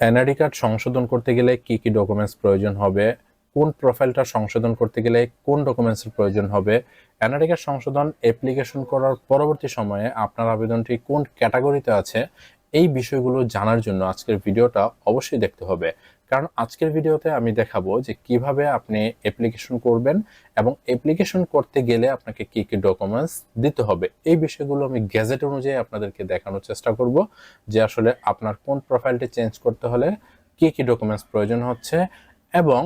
NID card সংশোধন করতে গেলে কি কি ডকুমেন্টস প্রয়োজন হবে? কোন প্রোফাইলটা সংশোধন করতে গেলে কোন ডকুমেন্টসের প্রয়োজন হবে? এনআরডি কার্ড সংশোধন অ্যাপ্লিকেশন করার পরবর্তী সময়ে আপনার আবেদনটি কোন ক্যাটাগরিতে আছে? এই বিষয়গুলো জানার জন্য আজকের ভিডিওটা অবশ্যই দেখতে হবে। কারণ আজকের ভিডিওতে আমি দেখাবো যে কীভাবে আপনি অ্যাপ্লিকেশন করবেন এবং অ্যাপ্লিকেশন করতে গেলে আপনাকে কি কি ডকুমেন্টস দিতে হবে। এই বিষয়গুলো আমি গ্যাজেট অনুযায়ী আপনাদেরকে দেখানোর চেষ্টা করব যে আসলে আপনার কোন প্রোফাইলটি চেঞ্জ করতে হলে কি কি ডকুমেন্টস প্রয়োজন হচ্ছে এবং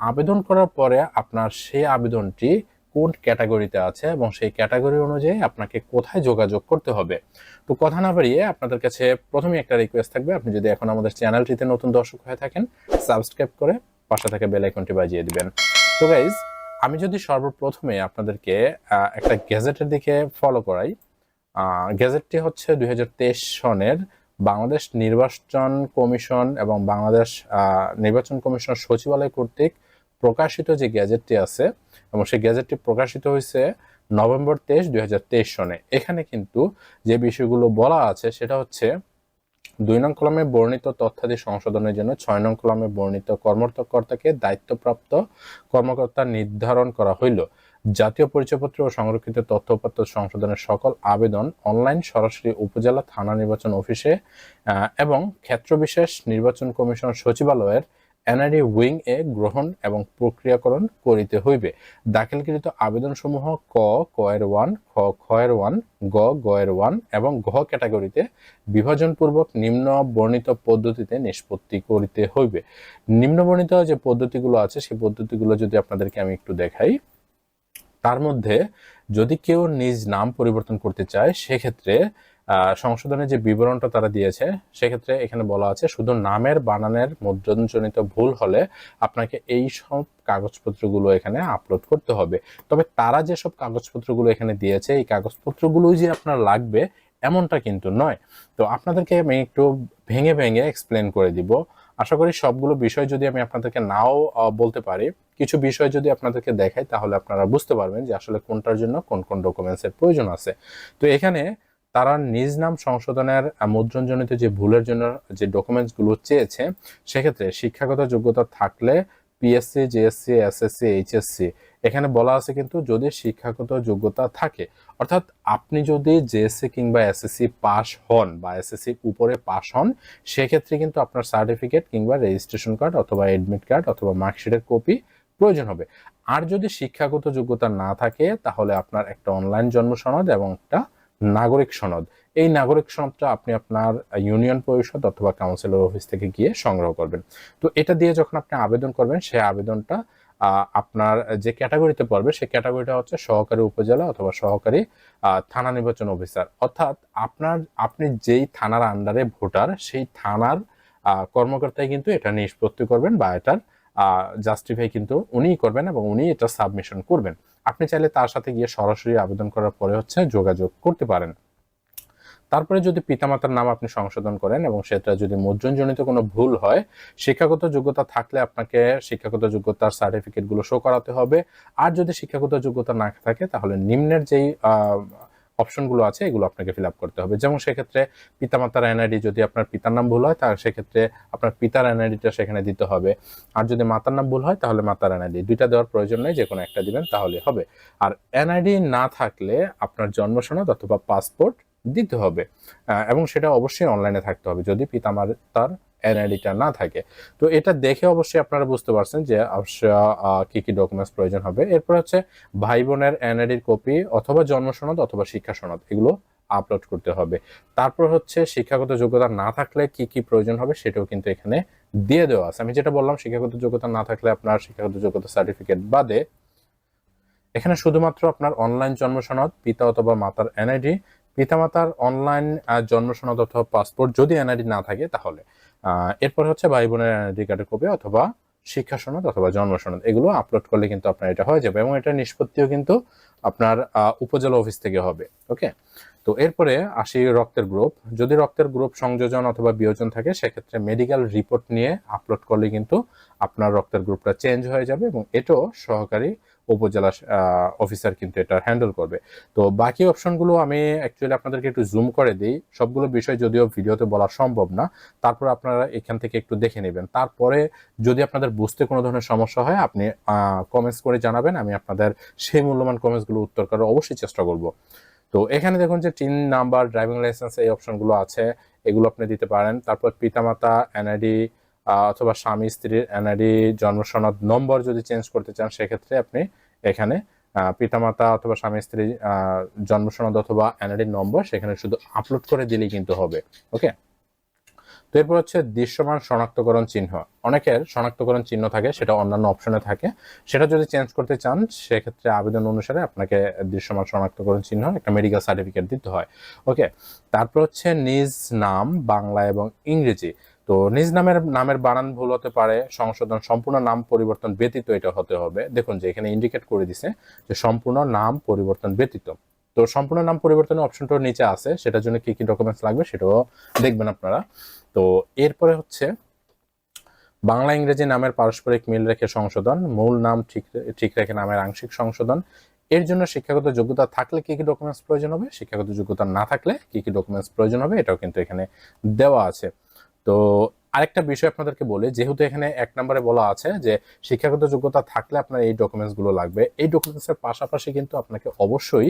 আবেদন করার পরে আপনার সেই আবেদনটি কোন ক্যাটাগরিতে আছে এবং সেই ক্যাটাগরি অনুযায়ী আপনাকে কোথায় যোগাযোগ করতে হবে। তো কথা না বাড়িয়ে আপনাদের কাছে প্রথমে একটা রিকোয়েস্ট থাকবে, আপনি যদি এখন আমাদের চ্যানেলটিতে নতুন দর্শক হয়ে থাকেন সাবস্ক্রাইব করে পাশে থেকে বেল আইকনটি বাজিয়ে দিবেন। তো গাইজ আমি যদি সর্বপ্রথমে আপনাদেরকে একটা গ্যাজেটের দিকে ফলো করাই গ্যাজেটটি হচ্ছে দুই হাজার তেইশ সনের বাংলাদেশ নির্বাচন কমিশন এবং বাংলাদেশ নির্বাচন কমিশন সচিবালয় কর্তৃক প্রকাশিত যে গ্যাজেটটি আছে, এবং সেই গ্যাজেটটি প্রকাশিত হয়েছে নভেম্বর তেইশ, দুই সনে। এখানে কিন্তু যে বিষয়গুলো বলা আছে, সেটা হচ্ছে দুই নং কলমে বর্ণিত তথ্যাদি সংশোধনের জন্য, ছয় নং কলমে বর্ণিত কর্মকর্তাকে দায়িত্বপ্রাপ্ত কর্মকর্তা নির্ধারণ করা হইল। জাতীয় পরিচয়পত্র ও সংরক্ষিত তথ্যপত্র সংশোধনের সকল আবেদন অনলাইন সরাসরি উপজেলা থানা নির্বাচন অফিসে এবং ক্ষেত্রবিশেষ নির্বাচন কমিশন সচিবালয়ের এনআরডি উইং এ গ্রহণ এবং প্রক্রিয়াকরণ করিতে হইবে। দাখিলকৃত আবেদনসমূহ ক ক এর ওয়ান, খ খ এর ওয়ান, গ গ এর ওয়ান এবং ঘ ক্যাটাগরিতে বিভাজনপূর্বক নিম্ন বর্ণিত পদ্ধতিতে নিষ্পত্তি করিতে হইবে। নিম্ন বর্ণিত যে পদ্ধতিগুলো আছে সেই পদ্ধতিগুলো যদি আপনাদেরকে আমি একটু দেখাই, তার মধ্যে যদি কেউ নিজ নাম পরিবর্তন করতে চায়, সেক্ষেত্রে সংশোধনের যে বিবরণটা তারা দিয়েছে, সেক্ষেত্রে এখানে বলা আছে, শুধু নামের, বানানের, মুদ্রণজনিত ভুল হলে আপনাকে এই সব কাগজপত্রগুলো এখানে আপলোড করতে হবে। তবে তারা যেসব কাগজপত্রগুলো এখানে দিয়েছে, এই কাগজপত্রগুলোই যে আপনার লাগবে, এমনটা কিন্তু নয়। তো আপনাদেরকে আমি একটু ভেঙে ভেঙে এক্সপ্লেন করে দিব। আশা করি সবগুলো বিষয় যদি আমি আপনাদেরকে নাও বলতে পারি, কিছু বিষয় যদি আপনাদেরকে দেখাই, তাহলে আপনারা বুঝতে পারবেন যে আসলে কোনটার জন্য কোন কোন ডকুমেন্টসের প্রয়োজন আছে। তো এখানে তারা নিজ নাম সংশোধনের মুদ্রণজনিত যে ভুলের জন্য যে ডকুমেন্টসগুলো চেয়েছে, সেক্ষেত্রে শিক্ষাগত যোগ্যতা থাকলে পিএসসি জেএসসি এসএসসি এইচএসসি এখানে বলা আছে কিন্তু যদি শিক্ষাগত যোগ্যতা থাকে। অর্থাৎ আপনি যদি জেএসসি কিংবা এসএসসি পাস হন বা এসএসসি উপরে পাস হন, সেক্ষেত্রে কিন্তু আপনার সার্টিফিকেট কিংবা রেজিস্ট্রেশন কার্ড অথবা এডমিট কার্ড অথবা মার্কশিটের কপি প্রয়োজন হবে। আর যদি শিক্ষাগত যোগ্যতা না থাকে, তাহলে আপনার একটা অনলাইন জন্ম সনদ এবং একটা নাগরিক সনদ। এই নাগরিক সনদটা আপনি আপনার ইউনিয়ন পরিষদ অথবা কাউন্সিলর অফিস থেকে গিয়ে সংগ্রহ করবেন। তো এটা দিয়ে যখন আপনি আবেদন করবেন, সেই আবেদনটা আপনার যে ক্যাটাগরিতে পড়বে, সেই ক্যাটাগরিটা হচ্ছে সহকারী উপজেলা অথবা সহকারী থানা নির্বাচন অফিসার অর্থাৎ আপনার, আপনি যেই থানার আন্ডারে ভোটার, সেই থানার কর্মকর্তাই কিন্তু এটা নিষ্পত্তি করবেন বা এটার জাস্টিফাই কিন্তু উনিই করবেন এবং উনি এটা সাবমিশন করবেন। আপনি চাইলে তার সাথে গিয়ে সরাসরি আবেদন করার পরে হচ্ছে যোগাযোগ করতে পারেন। তারপরে যদি পিতামাতার নাম আপনি সংশোধন করেন এবং সেটা যদি মুদ্রণজনিত কোনো ভুল হয়, শিক্ষাগত যোগ্যতা থাকলে আপনাকে শিক্ষাগত যোগ্যতার সার্টিফিকেটগুলো শো করাতে হবে। আর যদি শিক্ষাগত যোগ্যতা না থাকে, তাহলে নিম্নের যেই অপশনগুলো আছে, এগুলো আপনাকে ফিল আপ করতে হবে। যেমন সেক্ষেত্রে পিতামাতার এনআইডি যদি আপনার পিতার নাম ভুল হয় তাহলে সেক্ষেত্রে আপনার পিতার এনআইডিটা সেখানে দিতে হবে। আর যদি মাতার নাম ভুল হয়, তাহলে মাতার এনআইডি। দুইটা দেওয়ার প্রয়োজন নেই, যে কোনো একটা দিবেন, তাহলে হবে। আর এনআইডি না থাকলে আপনার জন্ম সনদ অথবা পাসপোর্ট দিতে হবে। এবং সেটা অবশ্যই অনলাইনে থাকতে হবে। যদি পিতামাতার এনআইডিটা না থাকে। তো এটা দেখে অবশ্যই আপনারা বুঝতে পারছেন যে কি কি ডকুমেন্টস প্রয়োজন হবে। এরপর হচ্ছে ভাই বোনের এনআইডির কপি অথবা জন্ম সনদ অথবা শিক্ষা সনদ, এগুলো আপলোড করতে হবে। তারপর হচ্ছে শিক্ষাগত যোগ্যতা না থাকলে কি কি প্রয়োজন হবে সেটাও কিন্তু এখানে দিয়ে দেওয়া আছে। আমি যেটা বললাম, শিক্ষাগত যোগ্যতা না থাকলে আপনার শিক্ষাগত যোগ্যতা সার্টিফিকেট বাদে এখানে শুধুমাত্র আপনার অনলাইন জন্ম সনদ, পিতা অথবা মাতার এনআইডি পিতামাতার অনলাইন জন্ম সনদ অথবা পাসপোর্ট যদি এনআইডি না থাকে, তাহলে এরপর হচ্ছে ভাই বোনের এনআইডি কার্ডের কপি অথবা শিক্ষা সনদ অথবা জন্ম সনদ, এগুলো আপলোড করলে কিন্তু আপনার এটা হয়ে যাবে এবং এটা নিষ্পত্তিও কিন্তু আপনার উপজেলা অফিস থেকে হবে ওকে তো এরপরে আসি রক্তের গ্রুপ যদি রক্তের গ্রুপ সংযোজন অথবা বিয়োজন থাকে, সেক্ষেত্রে মেডিকেল রিপোর্ট নিয়ে আপলোড করলে কিন্তু আপনার রক্তের গ্রুপটা চেঞ্জ হয়ে যাবে এবং এটাও সহকারী উপজেলা অফিসার কিন্তু এটা হ্যান্ডেল করবে। তো বাকি অপশনগুলো আমি অ্যাকচুয়ালি আপনাদেরকে একটু জুম করে দিই। সবগুলো বিষয় যদিও ভিডিওতে বলা সম্ভব না, তারপর আপনারা এখান থেকে একটু দেখে নেবেন। তারপরে যদি আপনাদের বুঝতে কোনো ধরনের সমস্যা হয়, আপনি কমেন্টস করে জানাবেন, আমি আপনাদের সেই মূল্যবান কমেন্টসগুলো উত্তর করার অবশ্যই চেষ্টা করব। তো এখানে দেখুন যে টিন নাম্বার ড্রাইভিং লাইসেন্স এই অপশনগুলো আছে, এগুলো আপনি দিতে পারেন। তারপর পিতামাতা এনআইডি অথবা স্বামী স্ত্রীর এনআইডি জন্ম সনদ নম্বর যদি চেঞ্জ করতে চান, সেক্ষেত্রে আপনি এখানে পিতামাতা অথবা স্বামী, স্ত্রী জন্ম সনদ অথবা এনআইডি নম্বর সেখানে শুধু আপলোড করে দিলেই কিন্তু হবে ওকে তো এরপর হচ্ছে দৃশ্যমান শনাক্তকরণ চিহ্ন। অনেকের শনাক্তকরণ চিহ্ন থাকে, সেটা অন্যান্য অপশনে থাকে। সেটা যদি চেঞ্জ করতে চান, সেক্ষেত্রে আবেদন অনুসারে আপনাকে দৃশ্যমান শনাক্তকরণ চিহ্ন, একটা মেডিকেল সার্টিফিকেট দিতে হয় ওকে তারপর হচ্ছে নিজ নাম, বাংলা এবং ইংরেজি। তো নিজ নামের নামের বানান ভুল হতে পারে, সংশোধন, সম্পূর্ণ নাম পরিবর্তন ব্যতীত এটা হতে হবে। দেখুন যে এখানে ইন্ডিকেট করে দিছে যে সম্পূর্ণ নাম পরিবর্তন ব্যতীত। তো সম্পূর্ণ নাম পরিবর্তনের অপশনটাও নিচে আছে, সেটার জন্য কি কি ডকুমেন্টস লাগবে সেটাও দেখবেন আপনারা। তো এরপরে হচ্ছে, বাংলা, ইংরেজি নামের পারস্পরিক মিল রেখে সংশোধন, মূল নাম ঠিক ঠিক রেখে নামের আংশিক সংশোধন। এর জন্য শিক্ষাগত যোগ্যতা থাকলে কি কি ডকুমেন্টস প্রয়োজন হবে? শিক্ষাগত যোগ্যতা না থাকলে কি কি ডকুমেন্টস প্রয়োজন হবে? এটাও কিন্তু এখানে দেওয়া আছে। তো আরেকটা বিষয় আপনাদেরকে বলি, যেহেতু এখানে এক নম্বরে বলা আছে যে শিক্ষাগত যোগ্যতা থাকলে আপনার এই ডকুমেন্টসগুলো লাগবে। এই ডকুমেন্টসের পাশাপাশি কিন্তু আপনাকে অবশ্যই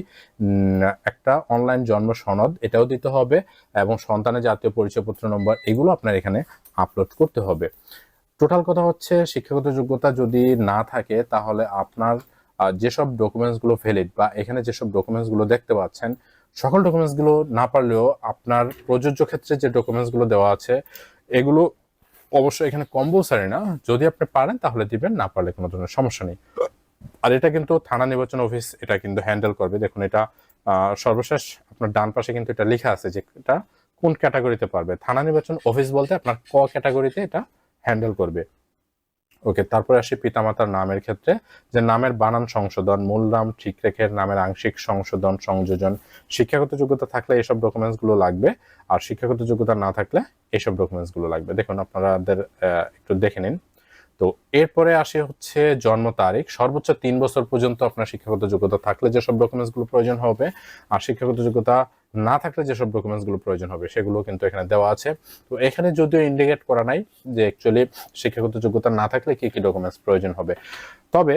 একটা অনলাইন জন্ম সনদ এটাও দিতে হবে এবং সন্তানের জাতীয় পরিচয়পত্র নম্বর এগুলো আপনার এখানে আপলোড করতে হবে। টোটাল কথা হচ্ছে শিক্ষাগত যোগ্যতা যদি না থাকে তাহলে আপনার যেসব ডকুমেন্টসগুলো ভ্যালিড বা এখানে যেসব ডকুমেন্টসগুলো দেখতে পাচ্ছেন সকল ডকুমেন্টসগুলো না পারলেও আপনার প্রযোজ্য ক্ষেত্রে যে ডকুমেন্টসগুলো দেওয়া আছে, এগুলো অবশ্যই এখানে কম্পালসারি না। যদি আপনি পারেন তাহলে দিবেন, না পারলে কোনো ধরনের সমস্যা নেই। আর এটা কিন্তু থানা নির্বাচন অফিস এটা কিন্তু হ্যান্ডেল করবে। দেখুন এটা সর্বশেষ আপনার ডান পাশে কিন্তু এটা লেখা আছে যে এটা কোন ক্যাটাগরিতে পারবে। থানা নির্বাচন অফিস বলতে আপনার ক ক্যাটাগরিতে এটা হ্যান্ডেল করবে। ওকে, তারপরে আসি পিতামাতার নামের ক্ষেত্রে, যে নামের বানান সংশোধন, মূল নাম ঠিক রেখে নামের আংশিক সংশোধন, সংযোজন, শিক্ষাগত যোগ্যতা থাকলে এসব ডকুমেন্টসগুলো লাগবে, আর শিক্ষাগত যোগ্যতা না থাকলে এসব ডকুমেন্টসগুলো লাগবে। দেখুন আপনাদের একটু দেখে নিন। তো এরপরে আসে হচ্ছে জন্ম তারিখ। সর্বোচ্চ তিন বছর পর্যন্ত আপনার শিক্ষাগত যোগ্যতা থাকলে যেসব ডকুমেন্টসগুলো প্রয়োজন হবে, আর শিক্ষাগত যোগ্যতা না থাকলে যেসব ডকুমেন্টসগুলো প্রয়োজন হবে সেগুলো কিন্তু এখানে দেওয়া আছে। তো এখানে যদিও ইন্ডিকেট করা নাই যে অ্যাকচুয়ালি শিক্ষাগত যোগ্যতা না থাকলে কি কি ডকুমেন্টস প্রয়োজন হবে। তবে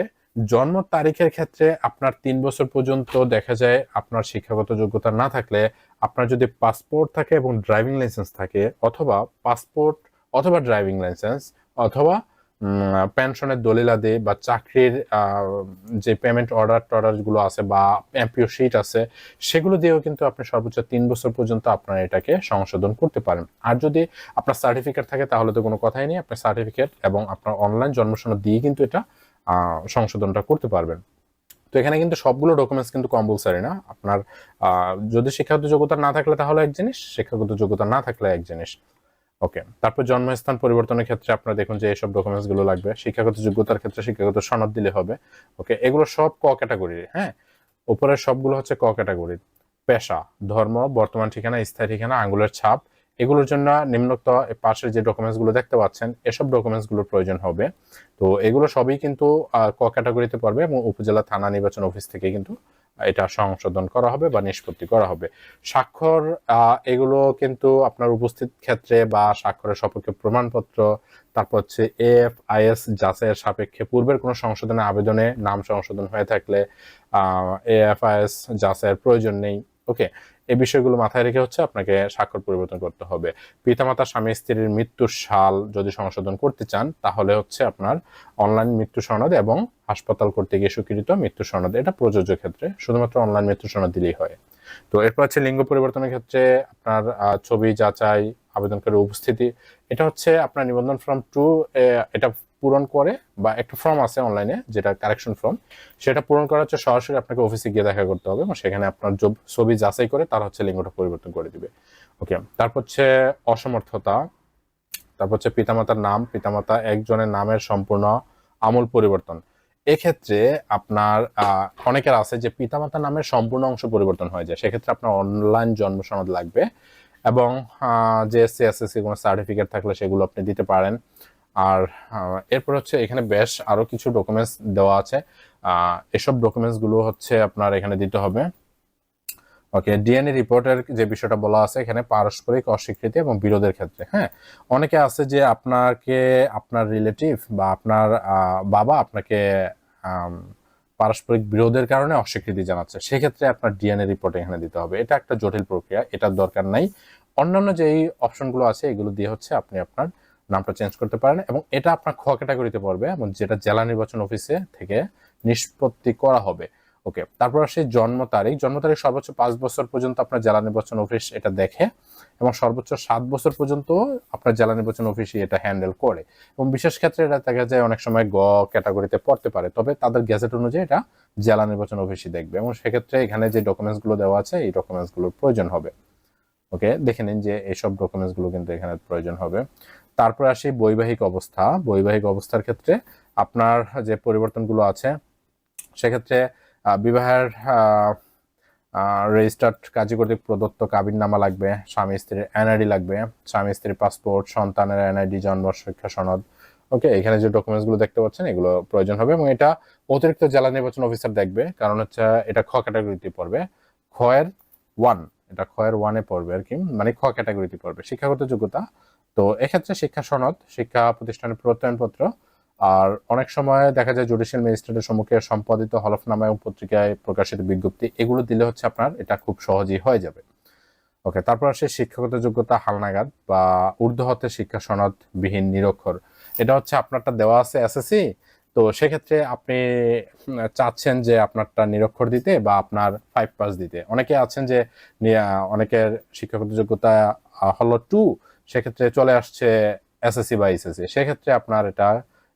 জন্ম তারিখের ক্ষেত্রে আপনার তিন বছর পর্যন্ত দেখা যায় আপনার শিক্ষাগত যোগ্যতা না থাকলে আপনার যদি পাসপোর্ট থাকে এবং ড্রাইভিং লাইসেন্স থাকে, অথবা পাসপোর্ট অথবা ড্রাইভিং লাইসেন্স অথবা পেনশনের দলিলাদি বা চাকরির যে পেমেন্ট অর্ডার টর্ডারগুলো আছে বা এমপিও শিট আছে, সেগুলো দিয়েও কিন্তু আপনি সর্বোচ্চ তিন বছর পর্যন্ত আপনার এটাকে সংশোধন করতে পারেন। আর যদি আপনার সার্টিফিকেট থাকে, তাহলে তো কোনো কথাই নেই, আপনার সার্টিফিকেট এবং আপনার অনলাইন জন্মসনদ দিয়ে কিন্তু এটা সংশোধনটা করতে পারবেন। তো এখানে কিন্তু সবগুলো ডকুমেন্টস কিন্তু কম্পালসারি না। আপনার যদি শিক্ষাগত যোগ্যতা না থাকলে তাহলে এক জিনিস, শিক্ষাগত যোগ্যতা না থাকলে এক জিনিস। ওকে তারপর জন্মস্থান পরিবর্তনের ক্ষেত্রে আপনারা দেখুন যে এইসব ডকুমেন্টসগুলো লাগবে। শিক্ষাগত যোগ্যতার ক্ষেত্রে শিক্ষাগত সনদ দিলে হবে। ওকে এগুলো সব ক ক্যাটাগরির হ্যাঁ? উপরের সবগুলো হচ্ছে ক ক্যাটাগরির পেশা, ধর্ম, বর্তমান ঠিকানা, স্থায়ী ঠিকানা, আঙ্গুলের ছাপ, এগুলোর জন্য নিম্নোক্ত পাশের যে ডকুমেন্টসগুলো দেখতে পাচ্ছেন, এসব ডকুমেন্টসগুলোর প্রয়োজন হবে। তো এগুলো সবই কিন্তু ক ক্যাটাগরিতে পড়বে এবং উপজেলা থানা নির্বাচন অফিস থেকে কিন্তু এটা সংশোধন করা হবে বা নিষ্পত্তি করা হবে। স্বাক্ষর এগুলো কিন্তু আপনার উপস্থিত ক্ষেত্রে বা স্বাক্ষরের সপক্ষে প্রমাণপত্র, তারপর হচ্ছে এফ আইএস যাচাইয়ের সাপেক্ষে পূর্বের কোনো সংশোধনের আবেদনে নাম সংশোধন হয়ে থাকলে এএফআইএস যাচাইয়ের প্রয়োজন নেই। ওকে এই বিষয়গুলো মাথায় রেখে হচ্ছে আপনাকে স্বাক্ষর পরিবর্তন করতে হবে। পিতামাতা স্বামী স্ত্রীর মৃত্যুর সাল যদি সংশোধন করতে চান, তাহলে হচ্ছে আপনার অনলাইন মৃত্যু সনদ এবং হাসপাতাল কর্তৃক স্বীকৃত মৃত্যু সনদ, এটা প্রযোজ্য ক্ষেত্রে, শুধুমাত্র অনলাইন মৃত্যু সনদ দিলেই হয়। তো এরপর হচ্ছে লিঙ্গ পরিবর্তনের ক্ষেত্রে আপনার ছবি, যাচাই আবেদনকারী উপস্থিতি, এটা হচ্ছে আপনার নিবন্ধন ফর্ম টু এটা পূরণ করে বা একটা ফর্ম আছে অনলাইনে যেটা কারেকশন ফর্ম সেটা পূরণ করার হচ্ছে সরাসরি আপনাকে অফিসে গিয়ে দেখা করতে হবে এবং সেখানে আপনার জব- ছবি যাচাই করে তারা হচ্ছে লিঙ্গটা পরিবর্তন করে দিবে। ওকে তারপর হচ্ছে অসমর্থতা, তারপর হচ্ছে পিতামাতার নাম, পিতামাতা একজনের নামের সম্পূর্ণ আমূল পরিবর্তন। এক্ষেত্রে আপনার অনেকের আছে যে পিতামাতার নামের সম্পূর্ণ অংশ পরিবর্তন হয়ে যায়, সেক্ষেত্রে আপনার অনলাইন জন্ম সনদ লাগবে এবং যে এসসি এসএসসি কোনো সার্টিফিকেট থাকলে সেগুলো আপনি দিতে পারেন। আর এরপর হচ্ছে এখানে বেশ আরও কিছু ডকুমেন্টস দেওয়া আছে। এসব ডকুমেন্টসগুলো হচ্ছে আপনার এখানে দিতে হবে। ওকে ডিএনএ রিপোর্টের যে বিষয়টা বলা আছে এখানে পারস্পরিক, অস্বীকৃতি এবং বিরোধের ক্ষেত্রে হ্যাঁ? অনেকে আছে যে আপনাকে, আপনার রিলেটিভ বা আপনার বাবা আপনাকে পারস্পরিক বিরোধের কারণে অস্বীকৃতি জানাচ্ছে। সেক্ষেত্রে আপনার ডিএনএ রিপোর্ট এখানে দিতে হবে। এটা একটা জটিল প্রক্রিয়া, এটার দরকার নাই। অন্যান্য যে এই অপশনগুলো আছে, এগুলো দিয়ে হচ্ছে আপনি আপনার নামটা চেঞ্জ করতে পারেন এবং এটা আপনার খ ক্যাটাগরিতে পড়বে এবং যেটা জেলা নির্বাচন অফিসে থেকে নিষ্পত্তি করা হবে। ওকে তারপর আসে জন্ম তারিখ। জন্ম তারিখ সর্বোচ্চ পাঁচ বছর পর্যন্ত আপনার জেলা নির্বাচন অফিস এটা দেখে এবং সর্বোচ্চ সাত বছর পর্যন্ত আপনার জেলা নির্বাচন অফিসই এটা হ্যান্ডেল করে। এবং বিশেষ ক্ষেত্রে এটা দেখা যায় অনেক সময় গ ক্যাটাগরিতে পড়তে পারে, তবে তাদের গ্যাজেট অনুযায়ী এটা জেলা নির্বাচন অফিসই দেখবে এবং সেক্ষেত্রে এখানে যে ডকুমেন্টসগুলো দেওয়া আছে, এই ডকুমেন্টসগুলোর প্রয়োজন হবে। ওকে দেখে নিন যে এইসব ডকুমেন্টসগুলো কিন্তু এখানে প্রয়োজন হবে। তারপর আসি বৈবাহিক অবস্থা। বৈবাহিক অবস্থার ক্ষেত্রে আপনার যে পরিবর্তনগুলো আছে, সেক্ষেত্রে বিবাহের রেজিস্টার্ড কাজী কর্তৃক প্রদত্ত কাবিননামা লাগবে, স্বামী স্ত্রীর এনআইডি লাগবে, স্বামী স্ত্রীর পাসপোর্ট সন্তানের এনআইডি জন্ম শিক্ষা সনদ। ওকে এখানে যে ডকুমেন্টসগুলো দেখতে পাচ্ছেন, এগুলো প্রয়োজন হবে এবং এটা অতিরিক্ত জেলা নির্বাচন অফিসার দেখবে, কারণ হচ্ছে এটা খ ক্যাটাগরিতে পড়বে। খয়ের ওয়ান এটা খয়ের ওয়ানে পড়বে আর কি মানে খ ক্যাটাগরিতে পড়বে। শিক্ষাগত যোগ্যতা তো এক্ষেত্রে শিক্ষা সনদ, শিক্ষা প্রতিষ্ঠানের প্রত্যয়নপত্র আর অনেক সময় দেখা যায় জুডিশিয়াল ম্যাজিস্ট্রেটের সম্মুখে সম্পাদিত হলফনামা এবং পত্রিকায় প্রকাশিত বিজ্ঞপ্তি, এগুলো দিলে হচ্ছে আপনার এটা খুব সহজেই হয়ে যাবে। ওকে তারপর আসে শিক্ষাগত যোগ্যতা হালনাগাদ বা ঊর্ধ্ব হতে শিক্ষা সনদ বিহীন নিরক্ষর। এটা হচ্ছে আপনারটা দেওয়া আছে এসএসসি তো সেক্ষেত্রে আপনি চাচ্ছেন যে আপনারটা নিরক্ষর দিতে বা আপনার ফাইভ পাস দিতে। অনেকে আছেন যে অনেকের শিক্ষাগত যোগ্যতা হলো টু সেক্ষেত্রে চলে আসছে এসএসসি বা এসএসসি সেক্ষেত্রে আপনার এটা,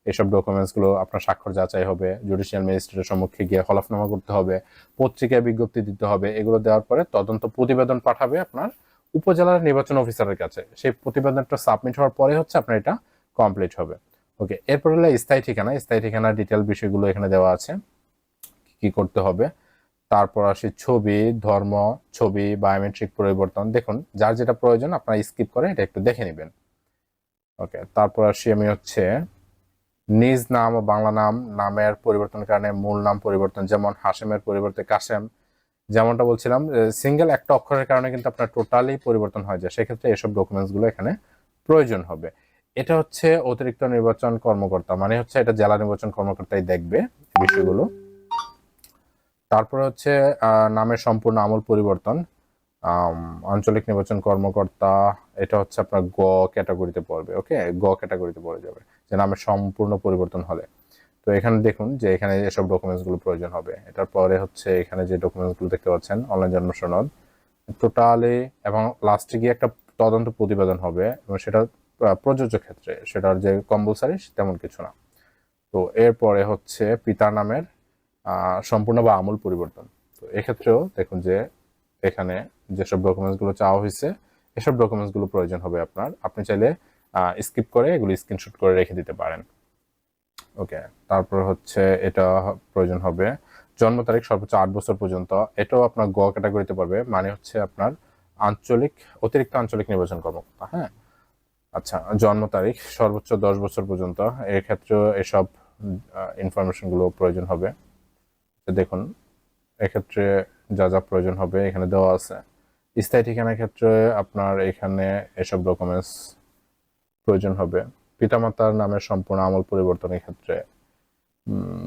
এসব ডকুমেন্টসগুলো আপনার স্বাক্ষর যাচাই হবে জুডিশিয়াল ম্যাজিস্ট্রেটের সম্মুখে গিয়ে হলফনামা করতে হবে, পত্রিকায় বিজ্ঞপ্তি দিতে হবে, এগুলো দেওয়ার পরে তদন্ত প্রতিবেদন পাঠাবে আপনার উপজেলার নির্বাচন অফিসারের কাছে। সেই প্রতিবেদনটা সাবমিট হওয়ার পরে হচ্ছে আপনার এটা কমপ্লিট হবে। ওকে এরপর হলো স্থায়ী ঠিকানা। স্থায়ী ঠিকানার ডিটেল বিষয়গুলো এখানে দেওয়া আছে। কি কি করতে হবে? তারপর আসি ছবি, ধর্ম, ছবি বায়োমেট্রিক পরিবর্তন। দেখুন, যার যেটা প্রয়োজন আপনারা স্কিপ করে এটা একটু দেখে নেবেন। ওকে তারপর আসি আমি হচ্ছে নিজ নাম ও বাংলা নাম, নামের পরিবর্তনের কারণে মূল নাম পরিবর্তন, যেমন হাসেমের পরিবর্তে কাসেম যেমনটা বলছিলাম সিঙ্গেল একটা অক্ষরের কারণে কিন্তু আপনার টোটালি পরিবর্তন হয়ে যায়, সেক্ষেত্রে এসব ডকুমেন্টসগুলো এখানে প্রয়োজন হবে। এটা হচ্ছে অতিরিক্ত নির্বাচন কর্মকর্তা মানে হচ্ছে এটা জেলা নির্বাচন কর্মকর্তাই দেখবে বিষয়গুলো। তারপরে হচ্ছে নামের সম্পূর্ণ আমল পরিবর্তন। আঞ্চলিক নির্বাচন কর্মকর্তা, এটা হচ্ছে আপনার গ ক্যাটাগরিতে পড়বে, ওকে? গ ক্যাটাগরিতে পড়ে যাবে, যে নামের সম্পূর্ণ পরিবর্তন হলে। তো এখানে দেখুন যে এখানে এসব ডকুমেন্টসগুলো প্রয়োজন হবে। এটার পরে হচ্ছে এখানে যে ডকুমেন্টসগুলো দেখতে পাচ্ছেন অনলাইন জন্ম সনদ। টোটালি এবং লাস্টে গিয়ে একটা তদন্ত প্রতিবেদন হবে, এবং সেটা প্রযোজ্য ক্ষেত্রে, সেটার যে কম্পালসারি, তেমন কিছু না। তো এরপরে হচ্ছে পিতার নামের সম্পূর্ণ বা আমূল পরিবর্তন। তো এক্ষেত্রেও দেখুন যে এখানে যেসব ডকুমেন্টসগুলো চাওয়া হয়েছে, এসব ডকুমেন্টসগুলো প্রয়োজন হবে আপনার। আপনি চাইলে স্কিপ করে এগুলো স্ক্রিনশট করে রেখে দিতে পারেন। ওকে, তারপর হচ্ছে এটা প্রয়োজন হবে জন্ম তারিখ সর্বোচ্চ আট বছর পর্যন্ত। এটাও আপনার গ ক্যাটাগরিতে পড়বে মানে হচ্ছে আপনার আঞ্চলিক, অতিরিক্ত আঞ্চলিক নির্বাচন কর্মকর্তা হ্যাঁ? আচ্ছা জন্ম তারিখ সর্বোচ্চ দশ বছর পর্যন্ত। এক্ষেত্রেও এসব ইনফরমেশনগুলো প্রয়োজন হবে। দেখুন, এক্ষেত্রে যা যা প্রয়োজন হবে এখানে দেওয়া আছে। স্থায়ী ঠিকানার ক্ষেত্রে আপনার এখানে এসব ডকুমেন্টস প্রয়োজন হবে। পিতামাতার নামের সম্পূর্ণ আমল পরিবর্তনের ক্ষেত্রে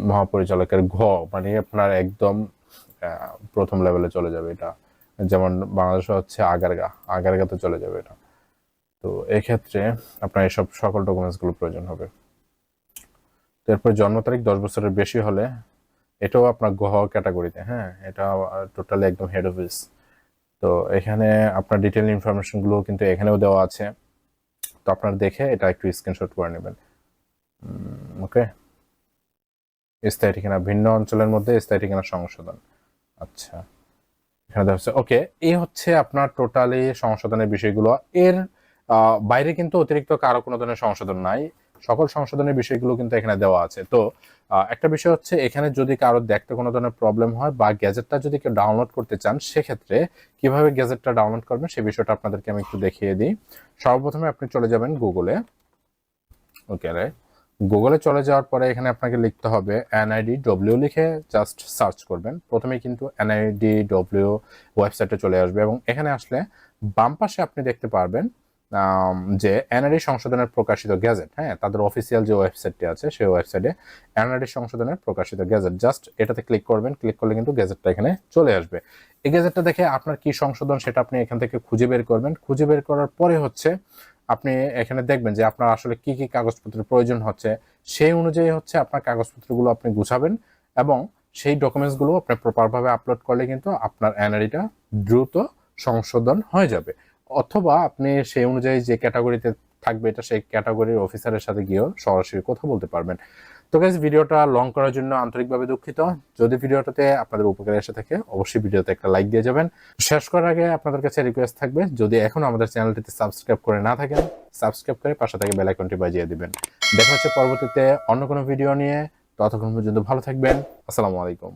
মহাপরিচালকের ঘ মানে আপনার একদম প্রথম লেভেলে চলে যাবে এটা। যেমন বাংলাদেশে হচ্ছে আগারগা, আগারগাতে চলে যাবে এটা। তো এক্ষেত্রে আপনার এসব সকল ডকুমেন্টসগুলো প্রয়োজন হবে। তো এরপর জন্ম তারিখ দশ বছরের বেশি হলে এটাও আপনার গহ ক্যাটাগরিতে হ্যাঁ? এটা টোটালি একদম হেড অফিস তো এখানে আপনার ডিটেল ইনফরমেশনগুলো কিন্তু এখানেও দেওয়া আছে। তো আপনার দেখে এটা একটু স্ক্রিনশট করে নেবেন। ওকে স্থায়ী ঠিকানা, ভিন্ন অঞ্চলের মধ্যে স্থায়ী ঠিকানা সংশোধন। আচ্ছা। এখানে দেখা যাচ্ছে ওকে এই হচ্ছে আপনার টোটালি সংশোধনের বিষয়গুলো। এর বাইরে কিন্তু অতিরিক্ত কারও কোনো ধরনের সংশোধন নাই। সকল সংশোধনের বিষয়গুলো কিন্তু এখানে দেওয়া আছে। তো একটা বিষয় হচ্ছে এখানে যদি কারও দেখতে কোনো ধরনের প্রবলেম হয় বা গ্যাজেটটা যদি কেউ ডাউনলোড করতে চান, সেক্ষেত্রে কীভাবে গ্যাজেটটা ডাউনলোড করবেন সেই বিষয়টা আপনাদেরকে আমি একটু দেখিয়ে দিই। সর্বপ্রথমে আপনি চলে যাবেন গুগলে ওকে রাইট গুগলে চলে যাওয়ার পরে এখানে আপনাকে লিখতে হবে এনআইডি ডব্লিউ লিখে জাস্ট সার্চ করবেন। প্রথমে কিন্তু এনআইডি ডব্লিউ ওয়েবসাইটে চলে আসবে এবং এখানে আসলে বাম পাশে আপনি দেখতে পারবেন যে এনআরডি সংশোধনের প্রকাশিত গ্যাজেট হ্যাঁ তাদের অফিসিয়াল যে ওয়েবসাইটটি আছে, সেই ওয়েবসাইটে এনআরডি সংশোধনের প্রকাশিত গ্যাজেট জাস্ট এটাতে ক্লিক করবেন ক্লিক করলে কিন্তু গ্যাজেটটা এখানে চলে আসবে। এই গ্যাজেটটা দেখে আপনার কি সংশোধন সেটা আপনি এখান থেকে খুঁজে বের করবেন। খুঁজে বের করার পরে হচ্ছে আপনি এখানে দেখবেন যে আপনার আসলে কি কি কাগজপত্রের প্রয়োজন হচ্ছে, সেই অনুযায়ী হচ্ছে আপনার কাগজপত্রগুলো আপনি গুছাবেন এবং সেই ডকুমেন্টসগুলো আপনি প্রপারভাবে আপলোড করলে কিন্তু আপনার এনআরডিটা দ্রুত সংশোধন হয়ে যাবে। অথবা আপনি সেই অনুযায়ী যে ক্যাটাগরিতে থাকবে, এটা সেই ক্যাটাগরির অফিসারের সাথে গিয়েও সরাসরি কথা বলতে পারবেন। তো গাইজ ভিডিওটা লং করার জন্য আন্তরিকভাবে দুঃখিত। যদি ভিডিওটাতে আপনাদের উপকারে এসে থাকে, অবশ্যই ভিডিওতে একটা লাইক দিয়ে যাবেন। শেষ করার আগে আপনাদের কাছে রিকোয়েস্ট থাকবে, যদি এখনও আমাদের চ্যানেলটিতে সাবস্ক্রাইব করে না থাকেন সাবস্ক্রাইব করে পাশে থেকে বেল আইকনটি বাজিয়ে দিবেন। দেখা হচ্ছে পরবর্তীতে অন্য কোনো ভিডিও নিয়ে। ততক্ষণ পর্যন্ত ভালো থাকবেন। আসসালামু আলাইকুম।